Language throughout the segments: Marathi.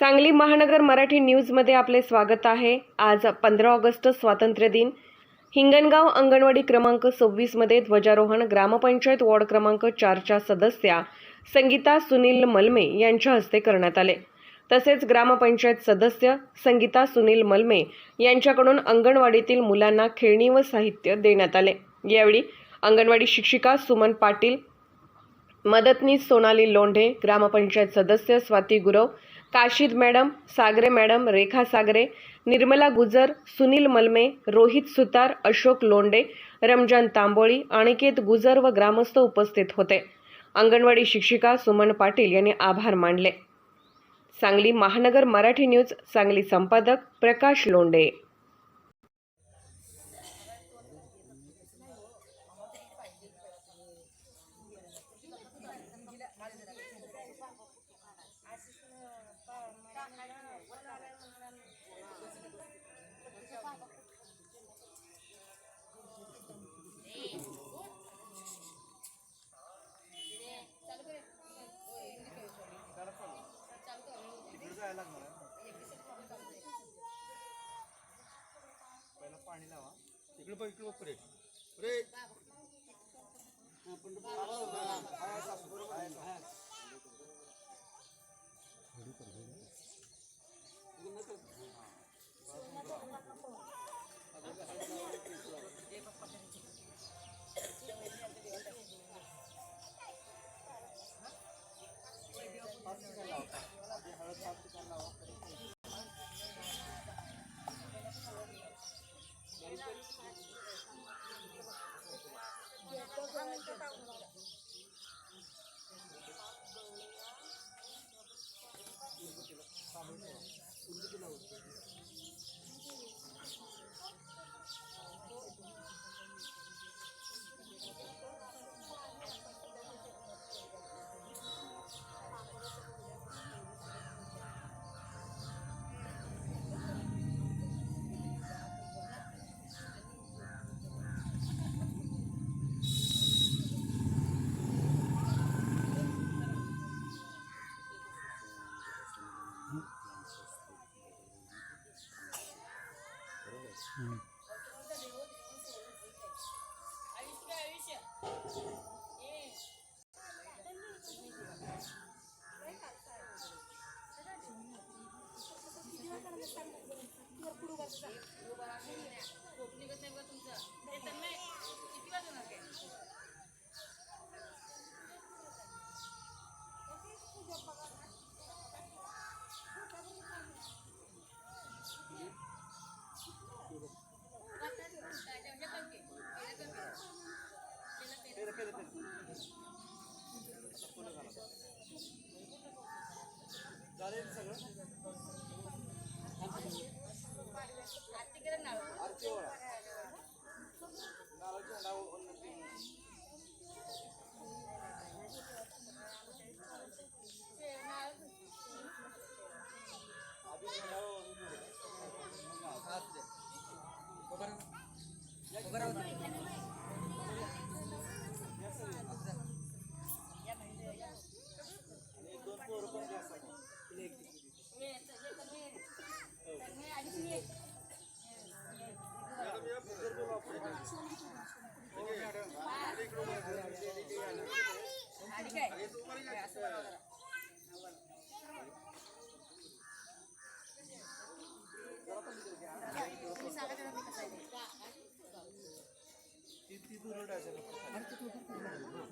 सांगली महानगर मराठी न्यूजमध्ये आपले स्वागत आहे. आज पंधरा ऑगस्ट स्वातंत्र्य दिन. हिंगणगाव अंगणवाडी क्रमांक सव्वीसमध्ये ध्वजारोहण ग्रामपंचायत वॉर्ड क्रमांक चारच्या सदस्या संगीता सुनील मलमे यांच्या हस्ते करण्यात आले. तसेच ग्रामपंचायत सदस्य संगीता सुनील मलमे यांच्याकडून अंगणवाडीतील मुलांना खेळणी व साहित्य देण्यात आले. यावेळी अंगणवाडी शिक्षिका सुमन पाटील मदतनीस सोनाली लोंढे ग्रामपंचायत सदस्य स्वाती गुरव काशीद मॅडम सागरे मॅडम रेखा सागरे निर्मला गुजर सुनील मलमे रोहित सुतार अशोक लोंडे रमजान तांबोळी अनिकेत गुजर व ग्रामस्थ उपस्थित होते. अंगणवाडी शिक्षिका सुमन पाटील यांनी आभार मानले. सांगली महानगर मराठी न्यूज सांगली संपादक प्रकाश लोंडे. पाणी लावा. इकडे बघ इकडे बघ पुरे पुरे चालेल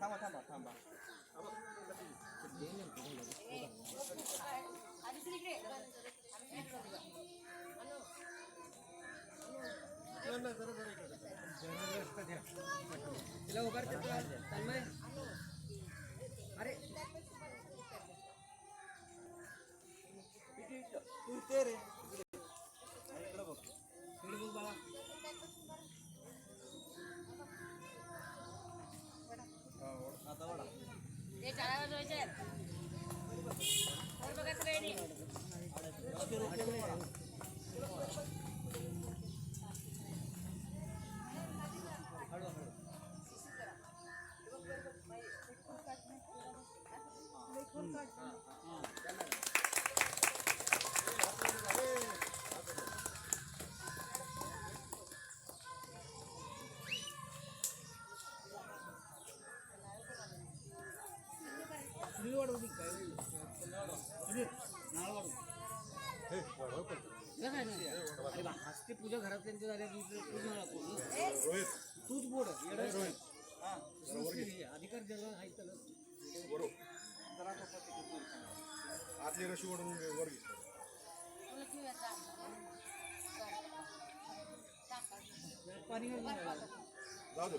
थांबा थांबा थांबा तिला उभारते तुला तन्मय अरे तू ते रे चार वाजवायचे आहेत. हस्ते पूजा घरातल्यांची झाल्या की पूर्ण रोहित तूच बोड रोहित अधिकार ज्याला आहे त्याला बरोबर आतली रशी ओढून वर घे पाणी जाऊ दे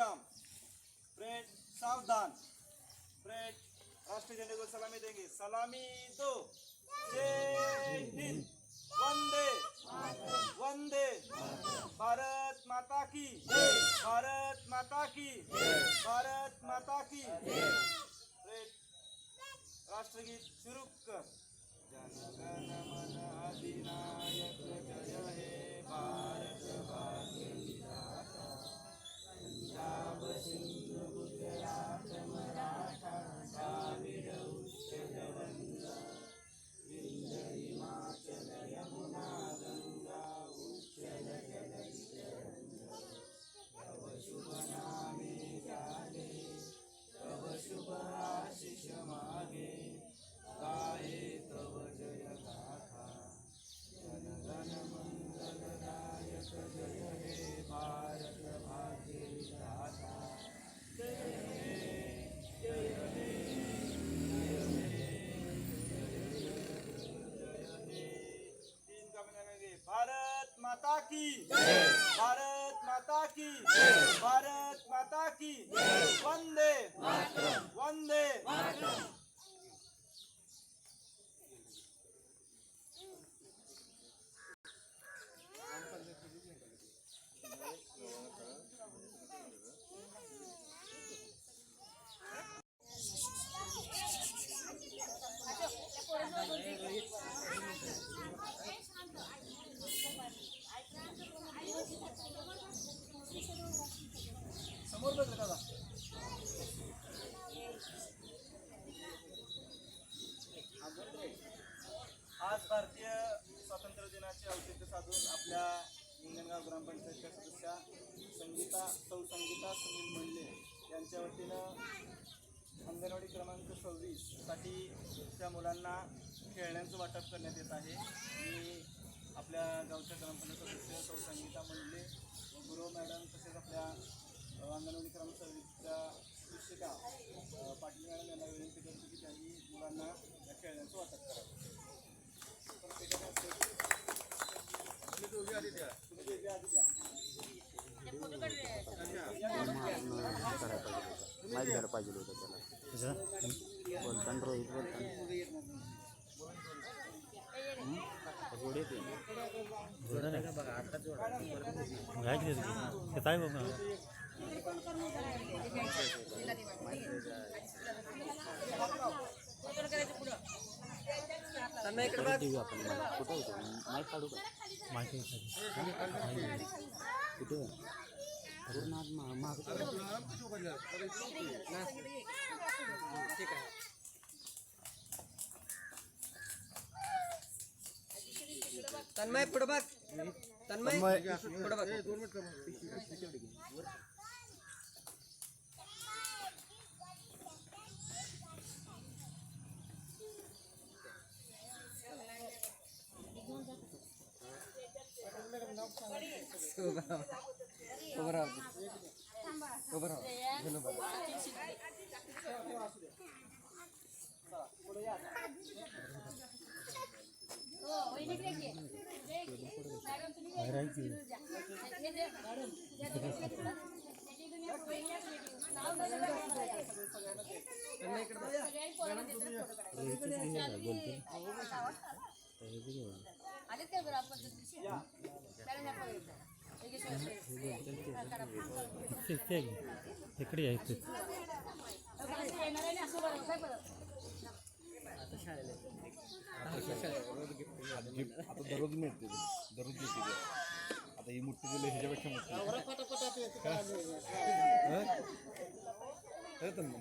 विश्राम फ्रेड सावधान फ्रेड राष्ट्रीय झंडे को सलामी देंगे सलामी दो वंदे वंदे भारत माता की भारत माता की भारत माता की राष्ट्रगीत शुरू कर जनगण मन अधिनायक जय हे भारत aqui! ग्रामपंचायतच्या सदस्या संगीता सौ संगीता सुनील मंडले यांच्या वतीनं अंगणवाडी क्रमांक सव्वीससाठी त्या मुलांना खेळण्यांचं वाटप करण्यात येत आहे. मी आपल्या गावच्या ग्रामपंचायत सदस्य सौ संगीता मंडले गुरु मॅडम तसेच आपल्या अंगणवाडी क्रमांक सव्वीसच्या शिक्षिका पाटील मॅडम यांना विनंती करतो की त्यांनी मुलांना या खेळण्यांचं वाटप करावं. प्रत्येकाने असं- पाहिजे दोघी आधी द्या तुम्ही जे- जे ते जोड येते फोटो करायचं पुढं त्यांना इकडे बघ. टी व्ही आपण कुठं होतं माहीत काढू का? कुठे अरुण आज मा- मागं ठीक आहे तन्मय पुढे बघ. तन्मय पुढे बघ. दोन मिनिट इकडे यायचं आता दररोज मिळते दररोज मिळते आता ही मुठ्ठी दिली ह्याच्यापेक्षा मोठी. हं? हं तन्मय?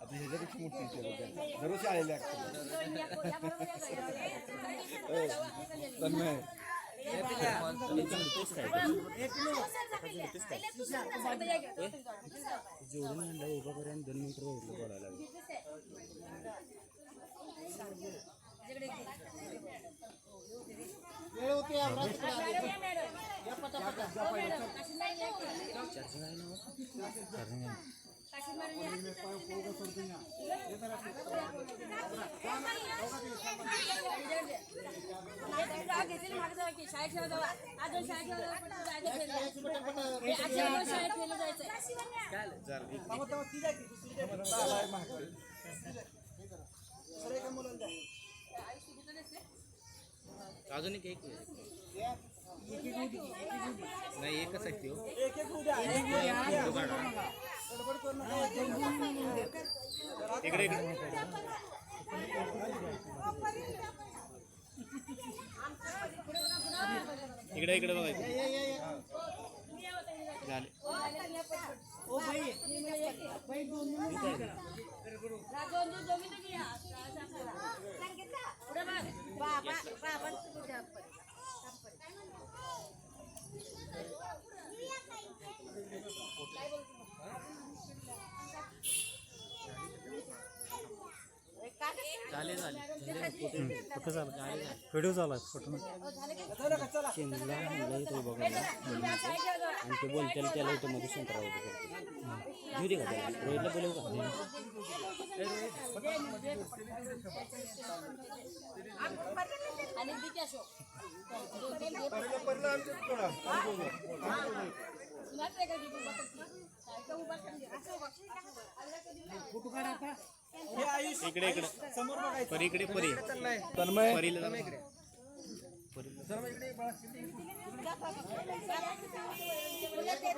आता ह्याच्यापेक्षा मोठी दररोज आलेले तन्मय हो, जोडून म्हणलं उभं करून दोन मिनिटं उठलं बोलायला वेळ शाळेत ठेवा अजून एक नाही एकच आहे इकडे इकडे इकडे इकडे बघायचं झाले झाले झाले. कुठं झालं? व्हिडिओ झाला फोटो शेंगला म्हणलं आणि ते बोलत्याला त्याला इथं मध्ये सेंटर करतो घेऊ दे का त्याला? रोहितला बोलवू का? आणि दिती इकडे इकडे. समोर बघायचं. परी इकडे परी. तन्मय परीला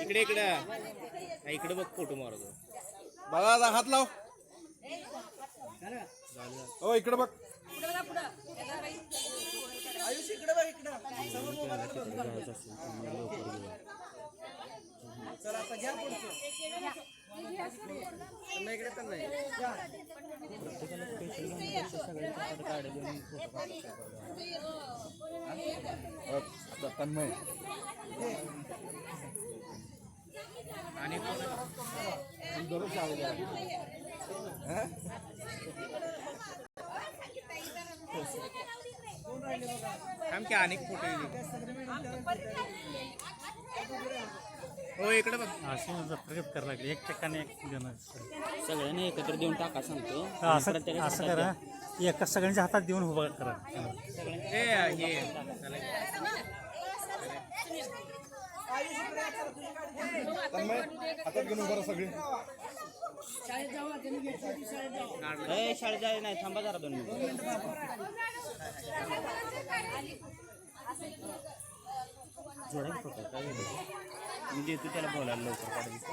इकडे इकडे. इकडे बघ फोटो मारतो बाळा आता हात लाव. हो इकडे बघ. आयुष इकडे बघ इकडं. चला आता घ्या पुढचं. इकडे आता तन्मय. आणि दररोज की अनेक फोटो हो इकडे बघ. असे प्रगत करायला लागले. एक टक्काने एक देणार सगळ्यांनी एकत्र देऊन टाका सांगतो. असं असं करा. एका सगळ्यांच्या हातात देऊन उभा करा. ए हे. तन्मय हातात घेऊन बरं सगळे ए, शाळेत जायला नाही थांबा जरा दोन मिनिट. जोडा की फोटो काय झालं? मी देतो त्याला बोलायला लवकर काढायचं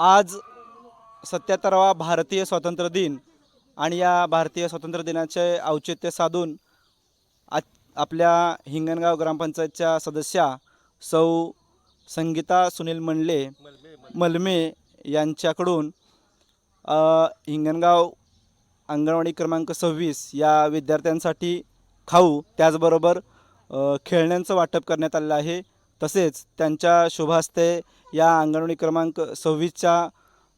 आज सत्याहत्तरावा भारतीय स्वातंत्र्य दिन आणि या भारतीय स्वातंत्र्य दिनाचे औचित्य साधून आ आपल्या हिंगणगाव ग्रामपंचायतच्या सदस्या सौ संगीता सुनील मंडले मलमे यांच्याकडून हिंगणगाव अंगणवाडी क्रमांक सव्वीस या विद्यार्थ्यांसाठी खाऊ त्याचबरोबर खेळण्यांचं वाटप करण्यात आलेलं आहे. तसेच त्यांच्या शुभहस्ते या अंगणवाडी क्रमांक सव्वीसच्या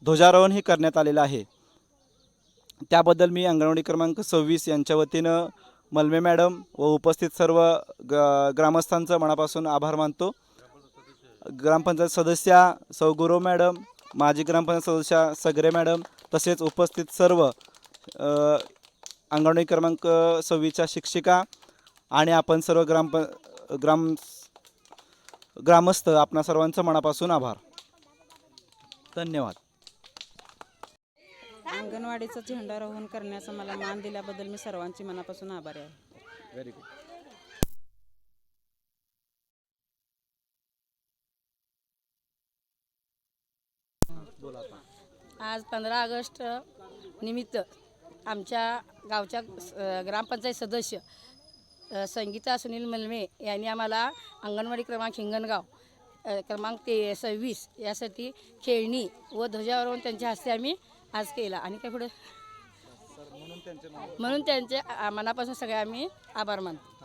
ध्वजारोहणही करण्यात आलेलं आहे. त्याबद्दल मी अंगणवाडी क्रमांक सव्वीस यांच्या वतीनं मलमे मॅडम व उपस्थित सर्व ग ग्रामस्थांचं मनापासून आभार मानतो. ग्रामपंचायत सदस्या सौ गुरव मॅडम माजी ग्रामपंचायत सदस्या सगरे मॅडम तसेच उपस्थित सर्व अंगणवाडी क्रमांक सव्वीसच्या शिक्षिका आणि आपण सर्व ग्रामप ग्राम ग्रामस्थ आपणा सर्वांचं मनापासून आभार. धन्यवाद. अंगणवाडीचा झेंडारोहण करण्याचा मला मान दिल्याबद्दल मी सर्वांची मनापासून आभारी आहे. व्हेरी गुड आज पंधरा ऑगस्ट निमित्त आमच्या गावच्या ग्रामपंचायत सदस्य संगीता सुनील मलमे यांनी आम्हाला अंगणवाडी क्रमांक हिंगणगाव क्रमांक ते सव्वीस यासाठी खेळणी व ध्वजारोहण त्यांच्या हस्ते आम्ही आज केला. आणि काय पुढे? म्हणून त्यांचे मनापासून सगळे आम्ही आभार मानतो.